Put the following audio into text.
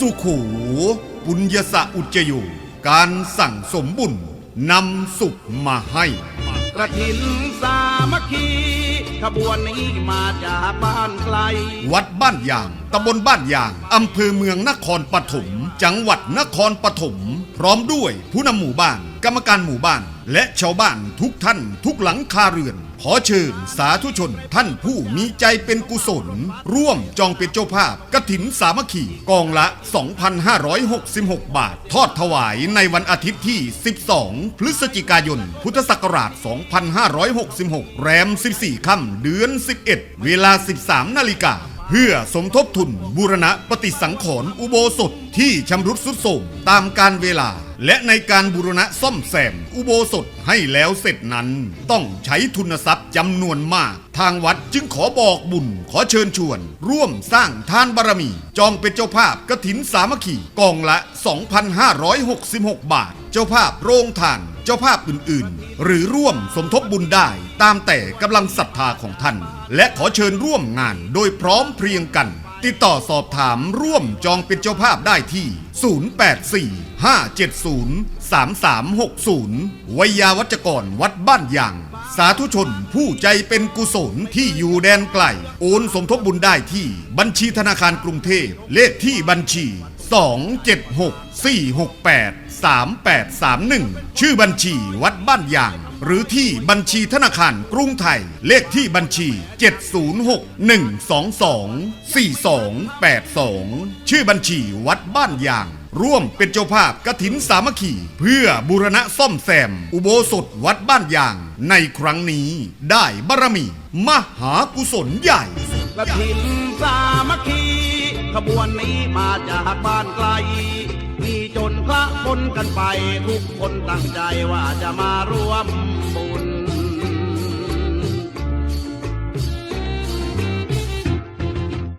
สุขูปุญญสะอุจจโยการสั่งสมบุญนำสุขมาให้กระถินสามัคคีขบวนนี้มาจากบ้านไกล วัดบ้านยาง ตำบลบ้านยาง อำเภอเมืองนครปฐม จังหวัดนครปฐม พร้อมด้วยผู้นำหมู่บ้าน กรรมการหมู่บ้าน และชาวบ้านทุกท่านทุกหลังคาเรือน ขอเชิญสาธุชน ท่านผู้มีใจเป็นกุศล ร่วมจองเป็นเจ้าภาพกถินสามัคคีกองละ 2,566 บาท ทอดถวายในวันอาทิตย์ที่ 12 พฤศจิกายน พุทธศักราช 2566 แรม 14 ค่ำเดือน 11 เวลา 13 นาฬิกา เพื่อสมทบทุนบูรณะปฏิสังขรณ์อุโบสถที่ชำรุดสุดโทรมตามการเวลา และในการบูรณะซ่อมแซมอุโบสถให้แล้วเสร็จนั้น ต้องใช้ทุนทรัพย์จำนวนมาก ทางวัดจึงขอบอกบุญขอเชิญชวน ร่วมสร้างทานบารมี จองเป็นเจ้าภาพกระถินสามัคคีกองละ 2,566 บาท เจ้าภาพโรงทาน เจ้าภาพอื่นๆ หรือร่วมสมทบบุญได้ ตามแต่กำลังศรัทธาของท่าน และขอเชิญร่วมงานโดยพร้อมเพรียงกัน ติดต่อสอบถามร่วมจองเป็นเจ้าภาพได้ที่ 084-570-3360 วิยาวัจกรวัดบ้านยาง สาธุชนผู้ใจเป็นกุศลที่อยู่แดนไกล โอนสมทบบุญได้ที่บัญชีธนาคารกรุงเทพเลขที่บัญชี 276-468-3831 ชื่อบัญชีวัดบ้านยาง หรือที่บัญชีธนาคารกรุงไทย เลขที่บัญชี 706-122-4282 ชื่อบัญชีวัดบ้านยาง ร่วมเป็นเจ้าภาพกถินสามัคคี เพื่อบูรณะซ่อมแซม อุโบสถวัดบ้านยาง ในครั้งนี้ได้บารมี มหากุศลใหญ่กระถินสามัคคีขบวนนี้มาจากบ้านไกล คนกันไปทุกคนตั้งใจว่าจะมาร่วมบุญ